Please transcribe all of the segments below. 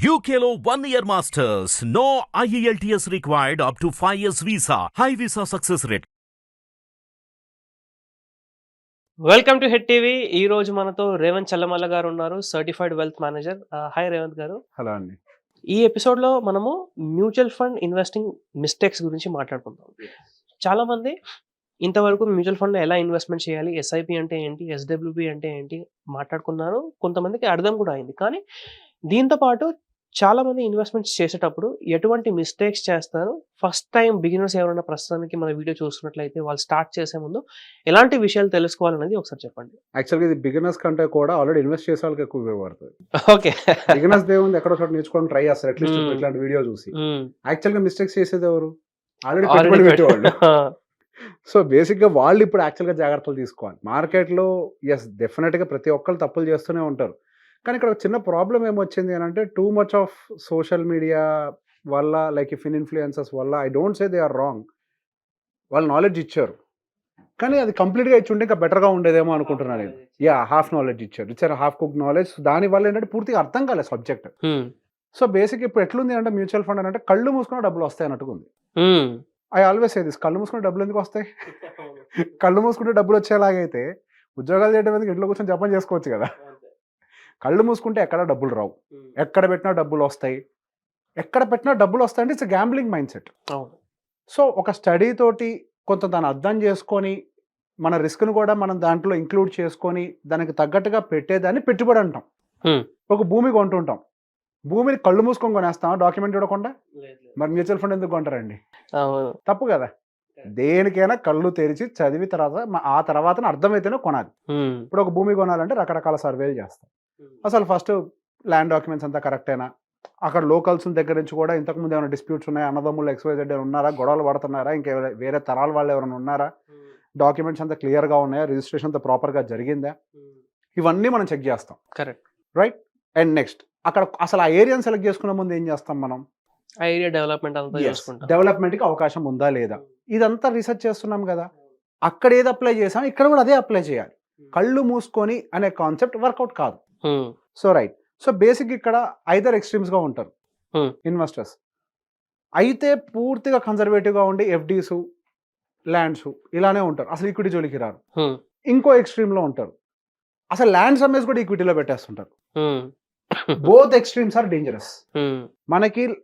One year masters. No E IELTS required up to 5 years visa. High visa success rate. Welcome to Hit TV ఈ రోజు మనతో రేవంత్ చల్లమల్ల గారు ఉన్నారు certified wealth manager hi Revanth garu. Hello అండి. ఈ ఎపిసోడ్లో మనము mutual fund investing mistakes గురించి మాట్లాడుకుందాం. చాలా మంది ఇంతవరకు మ్యూచువల్ ఫండ్ ఎలా ఇన్వెస్ట్మెంట్ చేయాలి ఎస్ఐపి అంటే ఏంటి ఎస్డబ్ల్యూపి అంటే ఏంటి మాట్లాడుకున్నారు. కొంతమందికి అర్థం కూడా అయింది. కానీ దీంతో పాటు చాలా మంది ఇన్వెస్ట్మెంట్స్ చేసేటప్పుడు ఎటువంటి మిస్టేక్స్ చేస్తారు? ఫస్ట్ టైం బిగినర్స్ ఎవరైనా ప్రస్తుతానికి మన వీడియో చూస్తున్నట్లయితే వాళ్ళు స్టార్ట్ చేసే ముందు ఎలాంటి విషయాలు తెలుసుకోవాలనేది ఒకసారి చెప్పండి. యాక్చువల్గా ఇది బిగినర్స్ కంటే కూడా ఆల్రెడీ ఇన్వెస్ట్ చేసే వాళ్ళకి ఎక్కువ ఉపయోగపడుతుంది. ఓకే. బిగినర్స్ దేవుంది ఎక్కడో చోట నేర్చుకోవడం ట్రై చేస్తారు అట్లీస్ట్ Hmm. ఇట్లాంటి వీడియో చూసి. యాక్చువల్గా మిస్టేక్స్ చేసేది ఎవరు? ఆల్రెడీ పెట్టుబడి పెట్టు- పెట్టేవాళ్ళు. సో బేసిక్గా వాళ్ళు ఇప్పుడు యాక్చువల్గా జాగ్రత్తలు తీసుకోవాలి. మార్కెట్లో ఎస్ డెఫినెట్గా ప్రతి ఒక్కరు తప్పులు చేస్తూనే ఉంటారు. కానీ ఇక్కడ ఒక చిన్న ప్రాబ్లం ఏమొచ్చింది అని అంటే too much of social media వల్ల లైక్ ఇఫ్ ఇన్ ఇన్ఫ్లుయెన్సెస్ వల్ల I don't say they are wrong వాళ్ళు నాలెడ్జ్ ఇచ్చారు. కానీ అది కంప్లీట్గా ఇచ్చి ఉంటే ఇంకా బెటర్గా ఉండేదేమో అనుకుంటున్నాను నేను. యా హాఫ్ నాలెడ్జ్ ఇచ్చారు. ఇచ్చారు హాఫ్ కుక్ నాలెడ్జ్ దానివల్ల ఏంటంటే పూర్తిగా అర్థం కాలేదు సబ్జెక్ట్. సో బేసిక్ ఇప్పుడు ఎట్లుంది అంటే మ్యూచువల్ ఫండ్ అని అంటే కళ్ళు మూసుకున్న డబ్బులు వస్తాయి అన్నట్టుగా ఉంది. ఐ ఆల్వేస్ దిస్ కళ్ళు మూసుకున్న డబ్బులు ఎందుకు వస్తాయి? కళ్ళు మూసుకుంటే డబ్బులు వచ్చేలాగైతే ఉద్యోగాలు చేయడం ఎందుకు ఇంట్లో కూర్చొని జపం చేసుకోవచ్చు కదా? కళ్ళు మూసుకుంటే ఎక్కడ డబ్బులు రావు. ఎక్కడ పెట్టినా డబ్బులు వస్తాయి. ఎక్కడ పెట్టినా డబ్బులు వస్తాయంటే it's gambling mindset so ఒక స్టడీ తోటి కొంత దాన్ని అర్థం చేసుకొని మన రిస్క్ను కూడా మనం దాంట్లో ఇంక్లూడ్ చేసుకొని దానికి తగ్గట్టుగా పెట్టేదాన్ని పెట్టుబడి అంటాం. ఒక భూమి కొంటుంటాం. భూమిని కళ్ళు మూసుకొని కొనేస్తాం డాక్యుమెంట్ చూడకుండా? మరి మ్యూచువల్ ఫండ్ ఎందుకు కొంటారండి? తప్పు కదా. దేనికైనా కళ్ళు తెరిచి చదివి తర్వాత ఆ తర్వాత అర్థమైతేనే కొనాలి. ఇప్పుడు ఒక భూమి కొనాలంటే రకరకాల సర్వేలు చేస్తాం. అసలు ఫస్ట్ ల్యాండ్ డాక్యుమెంట్స్ అంతా కరెక్టేనా? అక్కడ లోకల్స్ దగ్గర నుంచి కూడా ఇంతకుముందు ఏమైనా డిస్ప్యూట్స్ ఉన్నాయా? అన్నదమ్ములు ఎక్స్వైజెడ్ ఉన్నారా? గొడవలు పడుతున్నారా? ఇంకా వేరే తరాల వాళ్ళు ఎవరైనా ఉన్నారా? డాక్యుమెంట్స్ అంతా క్లియర్గా ఉన్నాయా? రిజిస్ట్రేషన్ అంతా ప్రాపర్గా జరిగిందా? ఇవన్నీ మనం చెక్ చేస్తాం. కరెక్ట్. అండ్ నెక్స్ట్ అక్కడ అసలు ఆ ఏరియాని సెలెక్ట్ చేసుకున్న ముందు ఏం చేస్తాం మనం? ఐడియా డెవలప్మెంట్ అంతా చేసుకుంటాం. డెవలప్మెంట్కి అవకాశం ఉందా లేదా? ఇదంతా రీసెర్చ్ చేస్తున్నాం కదా. అక్కడ ఏది అప్లై చేసాం ఇక్కడ కూడా అదే అప్లై చేయాలి. కళ్ళు మూసుకొని అనే కాన్సెప్ట్ వర్కౌట్ కాదు. So right. సో బేసిక్ ఇక్కడ ఐదర్ ఎక్స్ట్రీమ్స్గా ఉంటారు. Hmm. ఇన్వెస్టర్స్. అయితే పూర్తిగా కన్జర్వేటివ్గా ఉండి ఎఫ్డీస్ ల్యాండ్స్ ఇలానే ఉంటారు. అసలు ఈక్విటీ జోలికి రారు. ఇంకో ఎక్స్ట్రీమ్లో ఉంటారు. అసలు ల్యాండ్స్ అమ్మేసి కూడా ఈక్విటీలో పెట్టేస్తుంటారు. Both extremes are dangerous. మనకి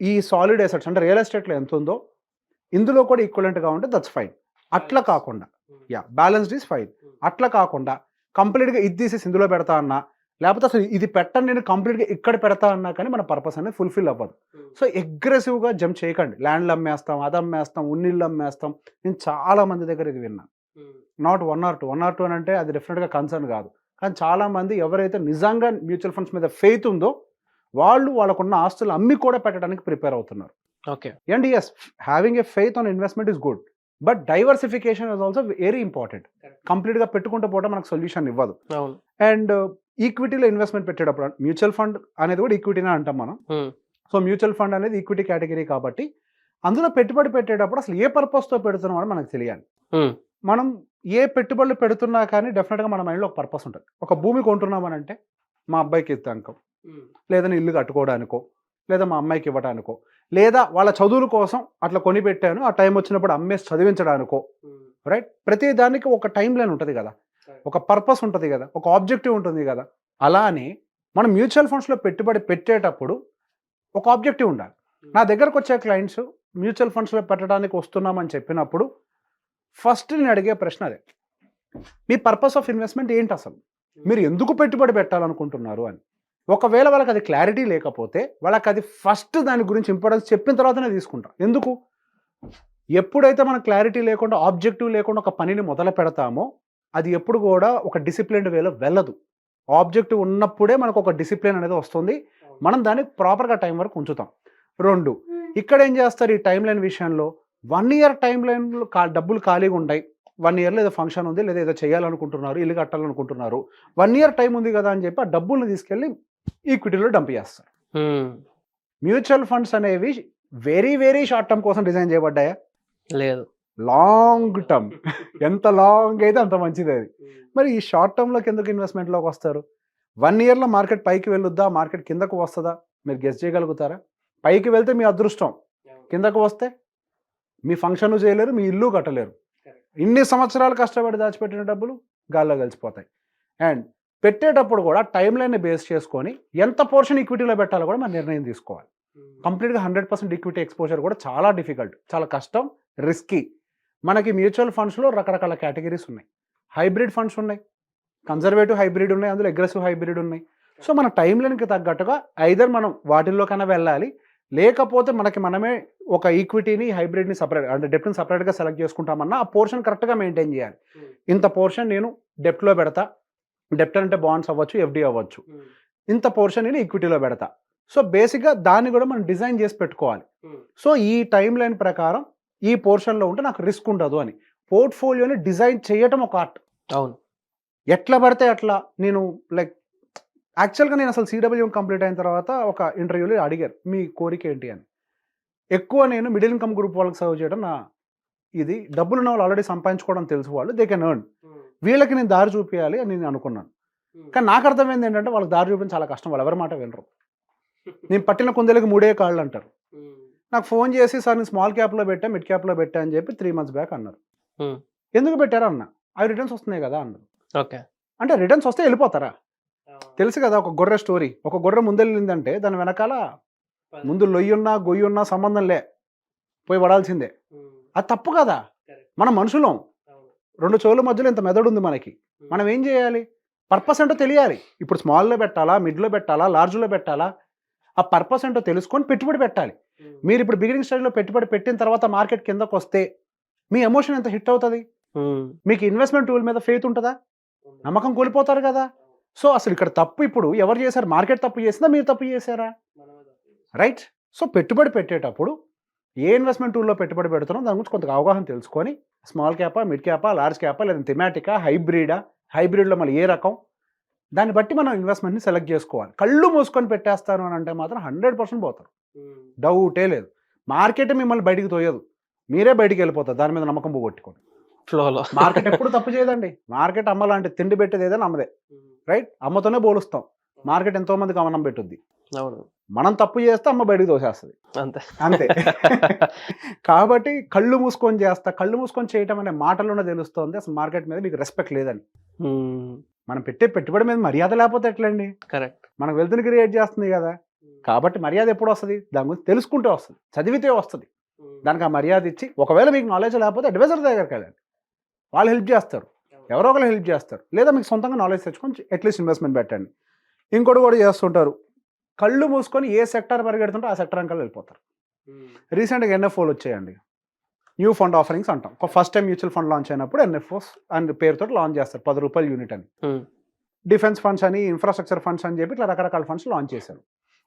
ఈ సాలిడ్ ఎసెట్స్ అంటే రియల్ ఎస్టేట్లో ఎంత ఉందో ఇందులో కూడా ఈక్వలెంట్గా ఉంటే దట్స్ ఫైన్. అట్లా కాకుండా. Yeah balanced is fine. అట్లా కాకుండా కంప్లీట్గా ఇది తీసేసి ఇందులో పెడతా అన్నా లేకపోతే అసలు ఇది పెట్టండి నేను కంప్లీట్గా ఇక్కడ పెడతా అన్నా కానీ మన పర్పస్ అనేది ఫుల్ఫిల్ అవ్వదు. సో అగ్రెసివ్గా జంప్ చేయకండి. ల్యాండ్లు అమ్మేస్తాం అది అమ్మేస్తాం ఉన్నిళ్ళు అమ్మేస్తాం. నేను చాలా మంది దగ్గర ఇది విన్నా. Not one or two. One or two అని అంటే అది డెఫినెట్గా కన్సర్న్ కాదు. కానీ చాలా మంది ఎవరైతే నిజంగా మ్యూచువల్ ఫండ్స్ మీద ఫెయిత్ ఉందో వాళ్ళు వాళ్ళకున్న ఆస్తులు అమ్మి కూడా పెట్టడానికి ప్రిపేర్ అవుతున్నారు. Okay. And yes having a faith on investment is good but diversification is also very important కంప్లీట్గా పెట్టుకుంటూ పోవడం మనకు సొల్యూషన్ ఇవ్వదు. అండ్ ఈక్విటీలో ఇన్వెస్ట్మెంట్ పెట్టేటప్పుడు మ్యూచువల్ ఫండ్ అనేది కూడా ఈక్విటీనే అంటాం మనం. సో మ్యూచువల్ ఫండ్ అనేది ఈక్విటీ కేటగిరీ కాబట్టి అందులో పెట్టుబడి పెట్టేటప్పుడు అసలు ఏ పర్పస్తో పెడుతున్నాం అని మనకు తెలియాలి. మనం ఏ పెట్టుబడులు పెడుతున్నా కానీ డెఫినెట్గా మన మైండ్లో ఒక పర్పస్ ఉంటుంది. ఒక భూమి కొంటున్నామనంటే మా అబ్బాయికి ఇద్దానికో లేదా ఇల్లు కట్టుకోవడానికో లేదా మా అమ్మాయికి ఇవ్వడానికో లేదా వాళ్ళ చదువుల కోసం అట్లా కొని పెట్టాను ఆ టైం వచ్చినప్పుడు అమ్మేసి చదివించడానికో రైట్? ప్రతి దానికి ఒక టైం లైన్ ఉంటుంది కదా. ఒక పర్పస్ ఉంటుంది కదా ఒక ఆబ్జెక్టివ్ ఉంటుంది కదా. అలానే మనం మ్యూచువల్ ఫండ్స్లో పెట్టుబడి పెట్టేటప్పుడు ఒక ఆబ్జెక్టివ్ ఉండాలి. నా దగ్గరకు వచ్చే క్లయింట్స్ మ్యూచువల్ ఫండ్స్లో పెట్టడానికి వస్తున్నామని చెప్పినప్పుడు ఫస్ట్ నేను అడిగే ప్రశ్న అదే. మీ పర్పస్ ఆఫ్ ఇన్వెస్ట్మెంట్ ఏంటి అసలు? మీరు ఎందుకు పెట్టుబడి పెట్టాలనుకుంటున్నారు అని. ఒకవేళ వాళ్ళకి అది క్లారిటీ లేకపోతే వాళ్ళకి అది ఫస్ట్ దాని గురించి ఇంపార్టెన్స్ చెప్పిన తర్వాతనే తీసుకుంటాం. ఎందుకు? ఎప్పుడైతే మనకు క్లారిటీ లేకుండా ఆబ్జెక్టివ్ లేకుండా ఒక పనిని మొదలు పెడతామో అది ఎప్పుడు కూడా ఒక డిసిప్లిన్డ్ వేలో వెళ్ళదు. ఆబ్జెక్టివ్ ఉన్నప్పుడే మనకు ఒక డిసిప్లిన్ అనేది వస్తుంది. మనం దాన్ని ప్రాపర్గా టైం వరకు ఉంచుతాం. రెండు ఇక్కడ ఏం చేస్తారు ఈ టైం లైన్ విషయంలో? వన్ ఇయర్ టైం లైన్లో డబ్బులు ఖాళీగా ఉంటాయి వన్ ఇయర్లో ఏదో ఫంక్షన్ ఉంది లేదా ఏదో చేయాలనుకుంటున్నారు ఇల్లు కట్టాలనుకుంటున్నారు. వన్ ఇయర్ టైం ఉంది కదా అని చెప్పి ఆ డబ్బుల్ని తీసుకెళ్ళి ఈక్విటీలో డంప్ చేస్తారు. మ్యూచువల్ ఫండ్స్ అనేవి వెరీ వెరీ షార్ట్ టర్మ్ కోసం డిజైన్ చేయబడ్డాయా? లేదు. Long term. ఎంత లాంగ్ అయితే అంత మంచిది అది. మరి ఈ షార్ట్ టర్మ్లోకి ఎందుకు ఇన్వెస్ట్మెంట్లోకి వస్తారు? వన్ ఇయర్లో మార్కెట్ పైకి వెళ్ళొద్దా? మార్కెట్ కిందకు వస్తుందా? మీరు గెస్ట్ చేయగలుగుతారా? పైకి వెళ్తే మీ అదృష్టం. కిందకు వస్తే మీ ఫంక్షన్ చేయలేరు మీ ఇల్లు కట్టలేరు. ఇన్ని సంవత్సరాలు కష్టపడి దాచిపెట్టిన డబ్బులు గాల్లో కలిసిపోతాయి. అండ్ పెట్టేటప్పుడు కూడా టైం లైన్ని బేస్ చేసుకొని ఎంత పోర్షన్ ఈక్విటీలో పెట్టాలో కూడా మనం నిర్ణయం తీసుకోవాలి. కంప్లీట్గా హండ్రెడ్ పర్సెంట్ ఈక్విటీ ఎక్స్పోజర్ కూడా చాలా డిఫికల్ట్ చాలా కష్టం రిస్కీ. మనకి మ్యూచువల్ ఫండ్స్లో రకరకాల కేటగిరీస్ ఉన్నాయి. హైబ్రిడ్ ఫండ్స్ ఉన్నాయి. కన్జర్వేటివ్ హైబ్రిడ్ ఉన్నాయి. అందులో అగ్రెసివ్ హైబ్రిడ్ ఉన్నాయి. సో మన టైం లైన్కి తగ్గట్టుగా ఐదర్ మనం వాటిల్లోకైనా వెళ్ళాలి. లేకపోతే మనకి మనమే ఒక ఈక్విటీని హైబ్రిడ్ని సపరేట్ అంటే డెప్ట్ని సపరేట్గా సెలెక్ట్ చేసుకుంటామన్నా ఆ పోర్షన్ కరెక్ట్గా మెయింటైన్ చేయాలి. ఇంత పోర్షన్ నేను డెప్ట్లో పెడతా. డెప్ట్ అంటే బాండ్స్ అవ్వచ్చు ఎఫ్డి అవ్వచ్చు. ఇంత పోర్షన్ నేను ఈక్విటీలో పెడతా. సో బేసిక్గా దాన్ని కూడా మనం డిజైన్ చేసి పెట్టుకోవాలి. సో ఈ టైం లైన్ ప్రకారం ఈ పోర్షన్లో ఉంటే నాకు రిస్క్ ఉండదు అని. పోర్ట్ఫోలియోని డిజైన్ చేయటం ఒక ఆర్ట్. అవును. ఎట్లా పడితే అట్లా నేను లైక్ యాక్చువల్గా నేను అసలు సిడబ్ల్యూ కంప్లీట్ అయిన తర్వాత ఒక ఇంటర్వ్యూలో అడిగారు మీ కోరిక ఏంటి? అని. ఎక్కువ నేను మిడిల్ ఇన్కమ్ గ్రూప్ వాళ్ళకి సర్వ్ చేయడం నా ఇది. డబ్బులు ఉన్న వాళ్ళు ఆల్రెడీ సంపాదించుకోవడం తెలుసు వాళ్ళు. దే కెన్ ఎర్న్ వీళ్ళకి నేను దారి చూపించాలి అని నేను అనుకున్నాను. కానీ నాకు అర్థమైంది ఏంటంటే వాళ్ళకి దారి చూపించడం చాలా కష్టం. వాళ్ళు ఎవరి మాట వినరు. నేను పట్టిన కుందేలకి మూడే కాళ్ళు అంటారు. నాకు ఫోన్ చేసి సార్ నేను స్మాల్ క్యాప్లో పెట్టా మిడ్ క్యాప్లో పెట్టా అని చెప్పి త్రీ మంత్స్ బ్యాక్ అన్నారు. ఎందుకు పెట్టారా? అన్న. అవి రిటర్న్స్ వస్తున్నాయి కదా అన్నారు. ఓకే. అంటే రిటర్న్స్ వస్తే వెళ్ళిపోతారా? తెలుసు కదా ఒక గొర్రె స్టోరీ. ఒక గొర్రె ముందెళ్ళిందంటే దాని వెనకాల ముందు లొయ్యున్నా గొయ్యున్నా సంబంధం లే. పోయి పడాల్సిందే. అది తప్పు కదా. మనం మనుషులం. రెండు చెవుల మధ్యలో ఇంత మెదడు ఉంది మనకి. మనం ఏం చేయాలి? పర్పస్ ఏంటో తెలియాలి. ఇప్పుడు స్మాల్లో పెట్టాలా మిడ్లో పెట్టాలా లార్జ్లో పెట్టాలా? ఆ పర్పస్ ఏంటో తెలుసుకొని పెట్టుబడి పెట్టాలి. మీరు ఇప్పుడు బిగినింగ్ స్టేజ్లో పెట్టుబడి పెట్టిన తర్వాత మార్కెట్ కిందకు వస్తే మీ ఎమోషన్ ఎంత హిట్ అవుతుంది? మీకు ఇన్వెస్ట్మెంట్ టూల్ మీద ఫెయిత్ ఉంటుందా? నమ్మకం కోల్పోతారు కదా. సో అసలు ఇక్కడ తప్పు ఇప్పుడు ఎవరు చేశారు? మార్కెట్ తప్పు చేసిందా? మీరు తప్పు చేశారా? రైట్ సో పెట్టుబడి పెట్టేటప్పుడు ఏ ఇన్వెస్ట్మెంట్ టూల్లో పెట్టుబడి పెడుతున్నాం? దాని గురించి కొంత అవగాహన తెలుసుకొని స్మాల్ క్యాపా మిడ్ క్యాపా లార్జ్ క్యాపా లేదా థిమాటికా హైబ్రిడా హైబ్రిడ్లో మళ్ళీ ఏ రకం? దాన్ని బట్టి మనం ఇన్వెస్ట్మెంట్ని సెలెక్ట్ చేసుకోవాలి. కళ్ళు మూసుకొని పెట్టేస్తారు అని అంటే మాత్రం హండ్రెడ్ పర్సెంట్ పోతారు. డౌటే లేదు. మార్కెట్ మిమ్మల్ని బయటికి తోయదు. మీరే బయటికి వెళ్ళిపోతారు. దాని మీద నమ్మకం పోగొట్టుకోండి ఫ్లోలో మార్కెట్ ఎప్పుడు తప్పు చేయదండి. మార్కెట్ అమ్మ లాంటి తిండి పెట్టేది ఏదైనా అమ్మదే. రైట్ అమ్మతోనే పోలుస్తాం. మార్కెట్ ఎంతో మందికి అమ్మనం పెట్టుద్ది. అవును. మనం తప్పు చేస్తే అమ్మ బయటికి తోసేస్తుంది. అంతే. అంతే. కాబట్టి కళ్ళు మూసుకొని చేస్తా. కళ్ళు మూసుకొని చేయటం అనే మాటలోనే తెలుస్తోంది. అసలు మార్కెట్ మీద మీకు రెస్పెక్ట్ లేదని మనం పెట్టే పెట్టుబడి మీద మర్యాద లేకపోతే ఎట్లండి? కరెక్ట్. మనకు వెల్త్ని క్రియేట్ చేస్తుంది కదా. కాబట్టి మర్యాద ఎప్పుడు వస్తుంది? దాని గురించి తెలుసుకుంటే వస్తుంది. చదివితే వస్తుంది. దానికి ఆ మర్యాద ఇచ్చి ఒకవేళ మీకు నాలెడ్జ్ లేకపోతే అడ్వైజర్ దగ్గరికి వెళ్ళండి. వాళ్ళు హెల్ప్ చేస్తారు. ఎవరో ఒకరు హెల్ప్ చేస్తారు. లేదా మీకు సొంతంగా నాలెడ్జ్ తెచ్చుకొని అట్లీస్ట్ ఇన్వెస్ట్మెంట్ పెట్టండి. ఇంకోటి కూడా చేస్తుంటారు. కళ్ళు మూసుకొని ఏ సెక్టర్ పరిగెడుతుంటే ఆ సెక్టర్ అంకల్ వెళ్ళిపోతారు. రీసెంట్గా ఎన్ఎఫ్ఓలు వచ్చాయండి. న్యూ ఫండ్ ఆఫరింగ్స్ అంటాం. ఒక first time mutual fund launch అయినప్పుడు ఎన్ఎఫ్ఓస్ అండ్ పేరుతో లాంచ్ చేస్తారు. పది రూపాయలు యూనిట్ అని. Hmm. డిఫెన్స్ ఫండ్స్ అని ఇన్ఫ్రాస్ట్రక్చర్ ఫండ్స్ అని చెప్పి ఇట్లా రకరకాల ఫండ్స్ లాంచ్ చేశారు.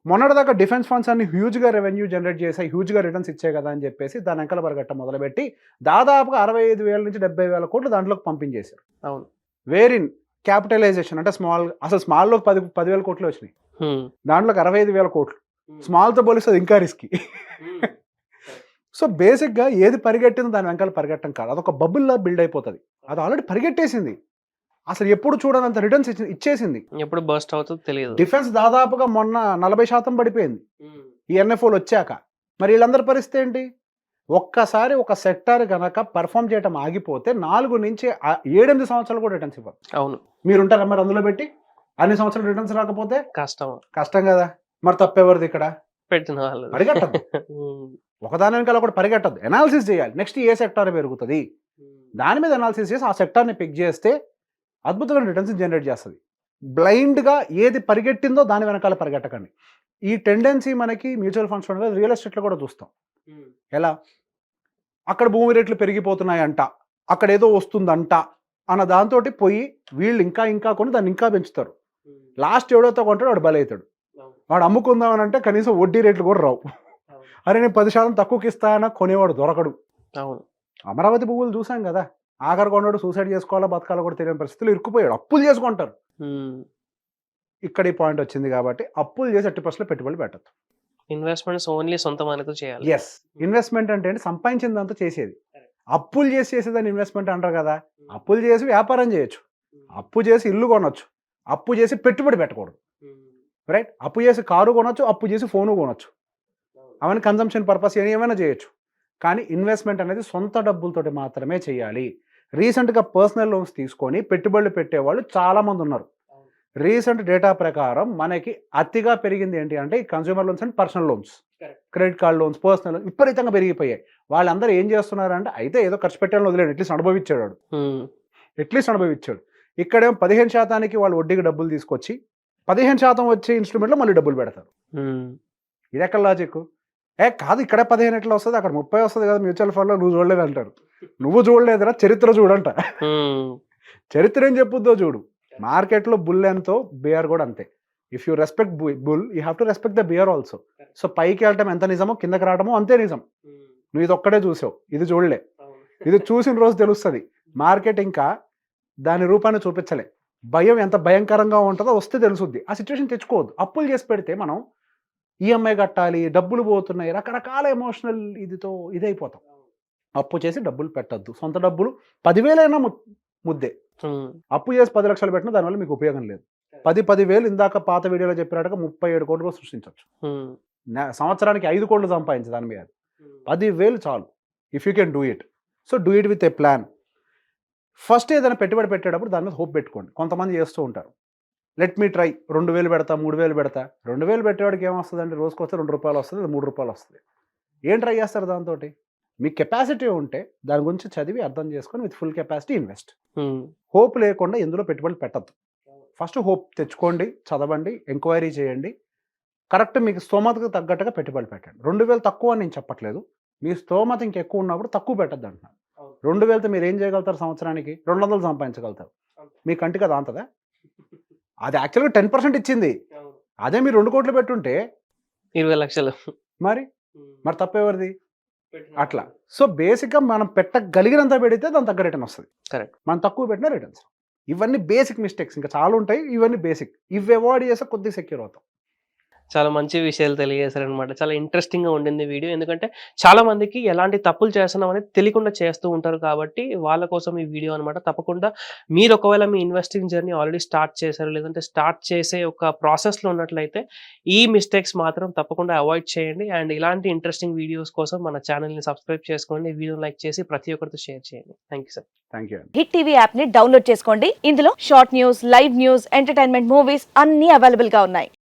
మొన్నటిదాకా డిఫెన్స్ ఫండ్స్ అన్ని హ్యూజ్గా రెవెన్యూ జనరేట్ చేసాయి హ్యూజ్గా రిటర్న్స్ ఇచ్చాయి కదా అని చెప్పేసి దాని వెంకల పరిగెట్ట మొదలుపెట్టి దాదాపుగా అరవై ఐదు వేల నుంచి డెబ్బై వేల కోట్లు దాంట్లోకి పంపించేశారు. అవును. వేరిన్ క్యాపిటలైజేషన్ అంటే స్మాల్ అసలు స్మాల్లో పది పదివేల కోట్లు వచ్చినాయి. దాంట్లోకి అరవై ఐదు వేల కోట్లు. స్మాల్తో పోలిస్తే అది ఇంకా రిస్కీ సో బేసిక్గా ఏది పరిగెట్టిందో దాని వెనకాల పరిగెట్టడం కాదు. అదొక బబుల్లా బిల్డ్ అయిపోతుంది. అది ఆల్రెడీ పరిగెట్టేసింది. అసలు ఎప్పుడు చూడనంత రిటర్న్స్ ఇచ్చేసింది. ఎప్పుడు బర్స్ట్ అవుతుందో తెలియదు. డిఫెన్స్ దాదాపుగా మొన్న నలభై శాతం పడిపోయింది. ఈ ఎన్ఎఫ్ఓలు వచ్చాక. మరి వీళ్ళందరి పరిస్థితి ఏంటి? ఒక్కసారి ఒక సెక్టార్ కనుక పర్ఫామ్ చేయడం ఆగిపోతే నాలుగు నుంచి ఏడెనిమిది సంవత్సరాలు కూడా రిటర్న్స్ ఇవ్వరు. అవును. మీరు ఉంటారా మరి అందులో పెట్టి? అన్ని సంవత్సరాలు రిటర్న్స్ రాకపోతే? కష్టం. కష్టం కదా. మరి తప్పెవరిది ఇక్కడ? పెట్టిన వాళ్ళు పరిగెట్టదు ఒకదాని వెనకాల ఒకటి పరిగెట్టదు ఎనాలిసిస్ చేయాలి. నెక్స్ట్ ఏ సెక్టార్ పెరుగుతుంది? దాని మీద అనాలిసిస్ చేసి ఆ సెక్టార్ని పిక్ చేస్తే అద్భుతమైన రిటర్న్స్ జనరేట్ చేస్తుంది. బ్లైండ్గా ఏది పరిగెట్టిందో దాని వెనకాల పరిగెట్టకండి. ఈ టెండెన్సీ మనకి మ్యూచువల్ ఫండ్స్ రియల్ ఎస్టేట్లో కూడా చూస్తాం. ఎలా? అక్కడ భూమి రేట్లు పెరిగిపోతున్నాయంట. అక్కడ ఏదో వస్తుందంట అన్న దాంతో పోయి వీళ్ళు ఇంకా ఇంకా కొని దాన్ని ఇంకా పెంచుతారు. లాస్ట్ ఎవడైతే కొంటాడో వాడు బలవుతాడు వాడు అమ్ముకుందామని అంటే కనీసం వడ్డీ రేట్లు కూడా రావు. అరే నేను పది శాతం తక్కువకి ఇస్తానా కొనేవాడు దొరకడు. అవును. అమరావతి పువ్వులు చూసాం కదా ఆఖరి కొన్నాడు సూసైడ్ చేసుకోవాలా బతకాలా కూడా తెలియని పరిస్థితులు ఇరుక్కుపోయాడు. అప్పులు చేసుకుంటారు. ఇక్కడ ఈ పాయింట్ వచ్చింది కాబట్టి అప్పులు చేసి ఎట్టి పర్సెంట్ పెట్టుబడి పెట్టద్దు. ఇన్వెస్ట్మెంట్స్ ఓన్లీ సొంత మనతో చేయాలి. ఎస్ ఇన్వెస్ట్మెంట్ అంటే ఏంటి? సంపాదించిందంతా చేసేది. అప్పులు చేసి చేసేదాన్ని ఇన్వెస్ట్మెంట్ అంటారు కదా అప్పులు చేసి వ్యాపారం చేయొచ్చు. అప్పు చేసి ఇల్లు కొనొచ్చు. అప్పు చేసి పెట్టుబడి పెట్టకూడదు. రైట్ అప్పు చేసి కారు కొనొచ్చు అప్పు చేసి ఫోను కొనొచ్చు. అవన్నీ కన్జంప్షన్ పర్పస్ ఏమైనా చేయొచ్చు. కానీ ఇన్వెస్ట్మెంట్ అనేది సొంత డబ్బులతోటి మాత్రమే చేయాలి. రీసెంట్గా పర్సనల్ లోన్స్ తీసుకొని పెట్టుబడులు పెట్టేవాళ్ళు చాలామంది ఉన్నారు. రీసెంట్ డేటా ప్రకారం మనకి అతిగా పెరిగింది ఏంటి అంటే consumer loans and personal loans. Credit card loans personal loans విపరీతంగా పెరిగిపోయాయి. వాళ్ళందరూ ఏం చేస్తున్నారు అంటే అయితే ఏదో ఖర్చు పెట్టాలని వదిలేడు. ఎట్లీస్ట్ అనుభవించాడు వాడు. ఎట్లీస్ట్ అనుభవించాడు ఇక్కడేం పదిహేను శాతానికి వాళ్ళు వడ్డీకి డబ్బులు తీసుకొచ్చి పదిహేను శాతం వచ్చే ఇన్స్ట్రుమెంట్లో మళ్ళీ డబ్బులు పెడతారు. ఇది ఎక్కడ లాజిక్ ఏ కాదు ఇక్కడే పదిహేను ఎట్లా వస్తుంది? అక్కడ ముప్పై వస్తుంది కదా మ్యూచువల్ ఫండ్లో నువ్వు చూడలేదు అంటారు నువ్వు చూడలేదురా చరిత్ర చూడంట. చరిత్ర ఏం చెప్పుద్దో చూడు. మార్కెట్లో బుల్ ఎంతో బియర్ కూడా అంతే. If you respect bull you have to respect the bear also so పైకి వెళ్ళటం ఎంత నిజమో కిందకి రావడమో అంతే నిజం. నువ్వు ఇది ఒక్కడే చూసావు ఇది చూడలే. ఇది చూసిన రోజు తెలుస్తుంది. మార్కెట్ ఇంకా దాని రూపాన్ని చూపించలే. భయం ఎంత భయంకరంగా ఉంటుందో వస్తే తెలుసుద్ది. ఆ సిచ్యువేషన్ తెచ్చుకోవద్దు. అప్పులు చేసి పెడితే మనం ఈఎంఐ కట్టాలి డబ్బులు పోతున్నాయి రకరకాల ఎమోషనల్ ఇదితో ఇదైపోతాం. అప్పు చేసి డబ్బులు పెట్టద్దు. సొంత డబ్బులు పదివేలైనా ముద్దే. అప్పు చేసి పది లక్షలు పెట్టినా దానివల్ల మీకు ఉపయోగం లేదు. పది పదివేలు ఇందాక పాత వీడియోలో చెప్పినట్టుగా ముప్పై ఏడు కోట్లు కూడా సృష్టించవచ్చు సంవత్సరానికి ఐదు కోట్లు సంపాదించు దాని మీద. పదివేలు చాలు. If you can do it so do it with a plan first ఏదైనా పెట్టుబడి పెట్టేటప్పుడు దాని మీద హోప్ పెట్టుకోండి. కొంతమంది చేస్తూ ఉంటారు. Let me try. రెండు వేలు పెడతా మూడు వేలు పెడతా. రెండు వేలు పెట్టేవాడికి ఏమొస్తుంది అంటే రోజుకి వస్తే రెండు రూపాయలు వస్తుంది మూడు రూపాయలు వస్తుంది. ఏం ట్రై చేస్తారు దాంతో మీ కెపాసిటీ ఉంటే దాని గురించి చదివి అర్థం చేసుకొని with full capacity invest. Hope లేకుండా ఎందులో పెట్టుబడులు పెట్టద్దు. ఫస్ట్ హోప్ తెచ్చుకోండి చదవండి ఎంక్వైరీ చేయండి. కరెక్ట్ మీకు స్తోమతకు తగ్గట్టుగా పెట్టుబడి పెట్టండి. రెండు వేలు తక్కువ అని నేను చెప్పట్లేదు. మీ స్తోమత ఇంకెక్కువ ఉన్నప్పుడు తక్కువ పెట్టద్దు అంటున్నాను. రెండు వేలతో మీరు ఏం చేయగలుగుతారు సంవత్సరానికి? రెండు వందలు సంపాదించగలుగుతారు. మీ కంటికి అది అంతదా అది యాక్చువల్గా టెన్ పర్సెంట్ ఇచ్చింది. అదే మీరు రెండు కోట్లు పెట్టుంటే ఇరవై లక్షలు. మరి? మరి తప్పెవరిది? అట్లా. సో బేసిక్గా మనం పెట్టగలిగినంత పెడితే దాని తగ్గ రిటర్న్ వస్తుంది. Correct. మనం తక్కువ పెట్టిన రిటర్న్స్ ఇవన్నీ బేసిక్ మిస్టేక్స్ ఇంకా చాలా ఉంటాయి. ఇవన్నీ బేసిక్ ఇవి అవాయిడ్ చేస్తే కొద్దిగా సెక్యూర్ అవుతాం. చాలా మంచి విషయాలు తెలియజేశారనమాట చాలా ఇంట్రెస్టింగ్గా ఉండింది వీడియో. ఎందుకంటే చాలా మందికి ఎలాంటి తప్పులు చేస్తున్నాం అనేది తెలియకుండా చేస్తూ ఉంటారు కాబట్టి వాళ్ళ కోసం ఈ వీడియో అనమాట తప్పకుండా మీరు ఒకవేళ మీ ఇన్వెస్టింగ్ జర్నీ ఆల్రెడీ స్టార్ట్ చేశారు లేదంటే స్టార్ట్ చేసే ఒక ప్రాసెస్లో ఉన్నట్లయితే ఈ మిస్టేక్స్ మాత్రం తప్పకుండా అవాయిడ్ చేయండి. అండ్ ఇలాంటి ఇంట్రెస్టింగ్ వీడియోస్ కోసం మన ఛానల్ని సబ్స్క్రైబ్ చేసుకోండి. వీడియో లైక్ చేసి ప్రతి ఒక్కరితో షేర్ చేయండి. Thank you sir thank you Hit TV యాప్ని డౌన్లోడ్ చేసుకోండి. ఇందులో short news live news entertainment movies అన్ని అవైలబుల్గా ఉన్నాయి.